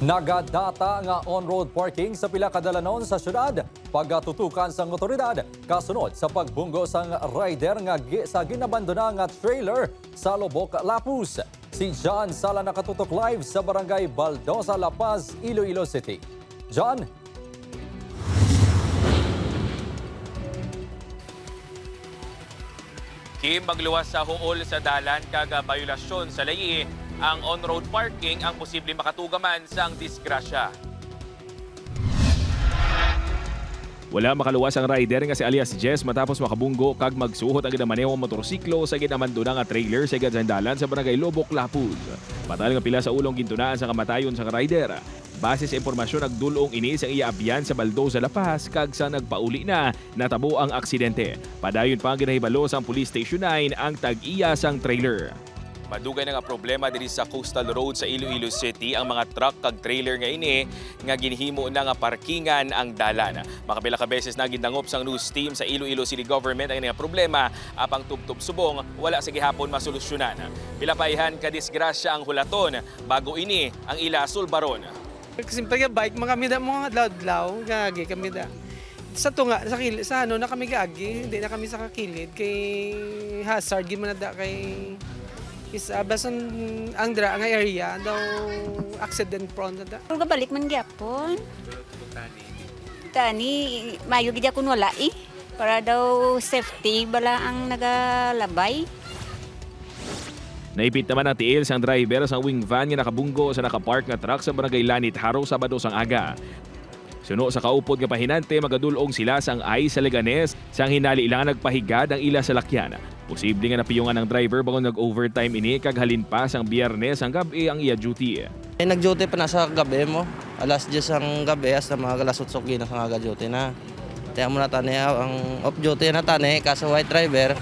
Nagadata nga on-road parking sa pila kadalanon sa syudad pagatutukan sang otoridad kasunod sa pagbunggo sang rider nga sa ginabandona nga trailer sa Lobok, Lapus. Si John Sala nakatutok live sa barangay Baldosa, La Paz, Iloilo City. John, Kim magluwas sa huol sa dalan kaga bayulasyon sa layi ang on-road parking ang posibleng makatugaman sa ang disgrasya. Wala makaluwas ang rider nga si alias Jess matapos makabunggo kag magsuhot ang ginamanewang motorsiklo sa ginamanduna nga trailer sa gandalan sa barangay Lobok, Lapuz. Patal nga pila sa ulong gintunaan sa kamatayon sa rider. Base sa impormasyon nagdulong ini sa iya abyan sa Baldo sa Lapas kag sa nagpauli na natabo ang aksidente. Padayon pa ang ginahibalo sa Police Station 9 ang tag-iya sang trailer. Madugay na nga problema diri sa Coastal Road sa Iloilo City ang mga truck kag trailer nga ini nga ginhimo na nga parkingan ang dalan. Makapila ka beses na gindangop sang news team sa Iloilo City Government ang nga problema apang tubtob subong wala sa gihapon masolusyonan. Pila paihan ka disgrasya ang hulaton bago ini ang ila sulbaron. Simple nga bike mga kami da mga adlaw-adlaw gagi kami da. Sa tunga sa kilid sa ano na kami gagi, hindi na kami sa kakilid kay hazard gid man da kay isa basan ang dra nga area daw accident prone na da. Kung balik man gyapon. Tani, mayo gid akong wala eh. Para daw safety bala ang nagalabay. Naipit naman ang tiil sang driver sa wing van nga nakabunggo sa nakapark nga truck sa barangay Lanit Haro Sabado sang aga. Suno sa kaupod nga pahinante magadulong sila sang ay sa Leganes sang hinali ilang nagpahigad ang ila sa lakyan. Posible nga napiyungan ng driver bago nag-overtime ini kag halin pa sang biyernes ang gabi ang iya duty. Eh, nag-duty pa na sa gabi mo. Alas 10 ang gabi, as na mga alas 8 na sa mga duty na. Kaya mo na tani, ah, ang off-duty na tani, kaso white driver,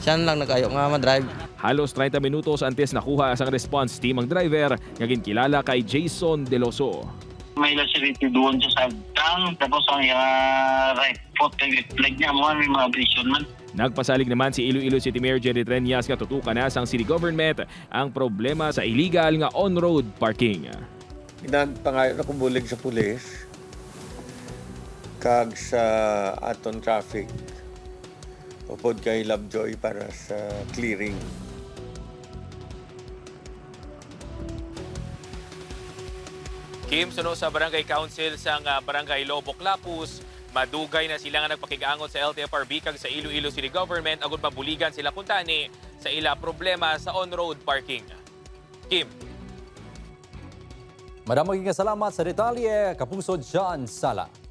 siya lang nag-ayo nga ma-drive. Halos 30 minutos antes nakuha sang response team ang driver nga ginkilala kay Jason Deloso. May lacerity doon sa sagtang tapos ang uh, right foot kay leg niya mo may mga abrasion man Nagpasalig naman si Iloilo City Mayor Jerry Trenyas nga tutukan na sang city government ang problema sa illegal nga on-road parking. Nagpangayo na kumulig sa pulis kag sa aton traffic upod kay Lovejoy para sa clearing. Kim suno sa Barangay Council sang ah, Barangay Lobok Lapus, madugay na sila nga nagpakigaangot sa LTFRB kag sa Iloilo City Government agud mabuligan sila kuntani sa ila problema sa on-road parking. Kim, maraming salamat sa detalye, Kapuso John Sala.